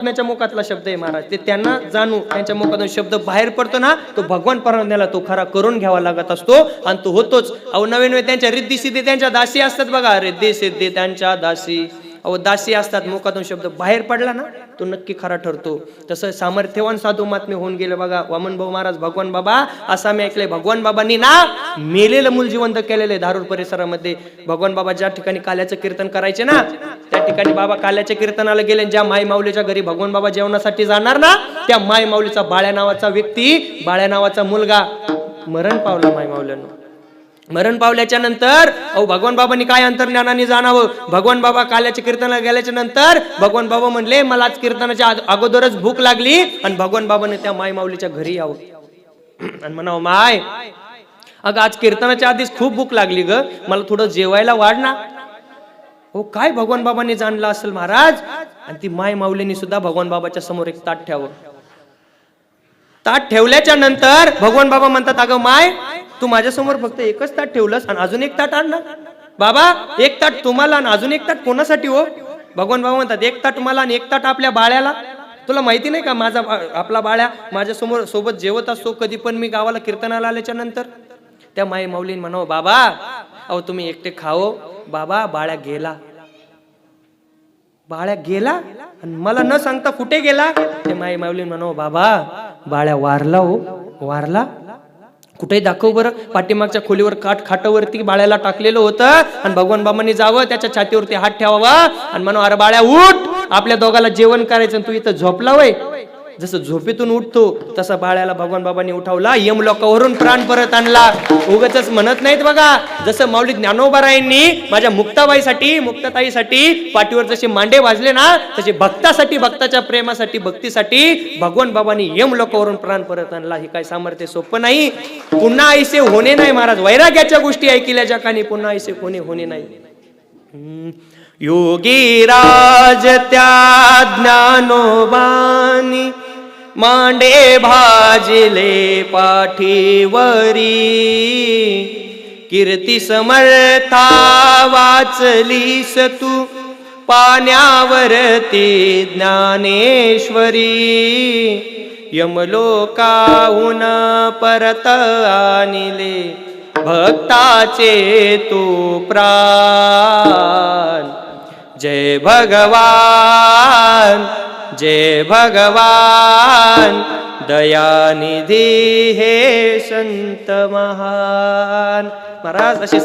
त्यांच्या मुखातला शब्द आहे महाराज. ते त्यांना जाणू त्यांच्या मुखातून शब्द बाहेर पडतो ना तो भगवान परवान्याला तो खरा करून घ्यावा लागत असतो आणि तो होतोच. अहो नवीन नवीन त्यांच्या रिद्धी सिद्धी त्यांच्या दासी असतात बघा. रिद्धी सिद्धी त्यांच्या दासी. अहो दासी असतात मुखातून शब्द बाहेर पडला ना तो नक्की खरा ठरतो. तसं सामर्थ्यवान साधू महात्मे होऊन गेले बघा. वामन भाऊ महाराज भगवान बाबा असं मी ऐकलंय. भगवान बाबांनी ना मेलेलं मूल जिवंत केलेलं आहे धारूर परिसरामध्ये. भगवान बाबा ज्या ठिकाणी काल्याचं कीर्तन करायचे ना त्या ठिकाणी बाबा काल्याच्या कीर्तनाला गेले ज्या माय माऊलीच्या घरी भगवान बाबा जेवणासाठी जाणार ना त्या माय माऊलीचा बाळ्या नावाचा व्यक्ती बाळ्या नावाचा मुलगा. मरण पावला माय माऊल्यानं. मरण पावल्याच्या नंतर अहो भगवान बाबांनी काय अंतर्ज्ञानाने जाणावं? भगवान बाबा काल्याच्या कीर्तनाला गेल्याच्यानंतर भगवान बाबा म्हणले मला आज कीर्तनाच्या अगोदरच भूक लागली आणि भगवान बाबाने त्या माय माऊलीच्या घरी यावं. आणि म्हणावं माय अगं आज कीर्तनाच्या आधीच खूप भूक लागली ग. मला थोडं जेवायला वाढ ना. हो काय भगवान बाबांनी जाणलं असेल महाराज? आणि ती माय माऊलीने सुद्धा भगवान बाबाच्या समोर एक ताट ठेवावं. ताट ठेवल्याच्या नंतर भगवान बाबा म्हणतात अगं माय तू माझ्यासमोर फक्त एकच ताट ठेवलंस आणि अजून एक ताट आणणार बाबा एक ताट तुम्हाला आणि अजून एक ताट कोणासाठी हो? भगवान बाबा म्हणतात एक ताट मला आणि एक ताट आपल्या बाळ्याला. तुला माहिती नाही का माझा आपला बाळ्या माझ्यासमोर सोबत जेवत असतो कधी पण मी गावाला कीर्तनाला आल्याच्यानंतर. त्या माई माऊलीन म्हणावं बाबा अहो तुम्ही एकटे खाओ. बाबा बाळ्या गेला. बाळ्या गेला आणि मला न सांगता कुठे गेला? ते माई माऊली म्हणो बाबा बाळ्या वारला हो वारला. कुठे दाखव बरं. पाठीमागच्या खोलीवर काठ खाटावरती बाळ्याला टाकलेलं होतं. आणि भगवान बाबांनी जावं त्याच्या छातीवरती हात ठेवावा. आणि म्हणून अरे बाळ्या उठ. आपल्या दोघाला जेवण करायचं आणि तू इथं झोपला वय. जसं झोपेतून उठतो तसा बाळ्याला भगवान बाबांनी उठवला यमलोकावरून प्राण परत आणला. उगच म्हणत नाहीत बघा जसं माऊली ज्ञानोबारायांनी माझ्या मुक्ताबाईसाठी मुक्ताताईसाठी पाठीवर जसे मांडे वाजले ना तसे भक्तासाठी भक्ताच्या प्रेमासाठी भक्तीसाठी भगवान बाबांनी यमलोकावरून प्राण परत आणला. हे काय सामर्थ्य सोपं नाही. पुन्हा ऐसे होणे नाही महाराज. वैराग्याच्या गोष्टी ऐकल्या कानी पुन्हा ऐसे कोणी होणे नाही. योगी राज त्या ज्ञानोबानी मांडे भाजले पाठीवरी. कीर्ती समर्था वाचलीस तू पाण्यावरती ज्ञानेश्वरी. यमलोकाहून परत आणले भक्ताचे तू प्राण. जय भगवान. जय भगवान दयानिधी हे संत महान. महाराज असे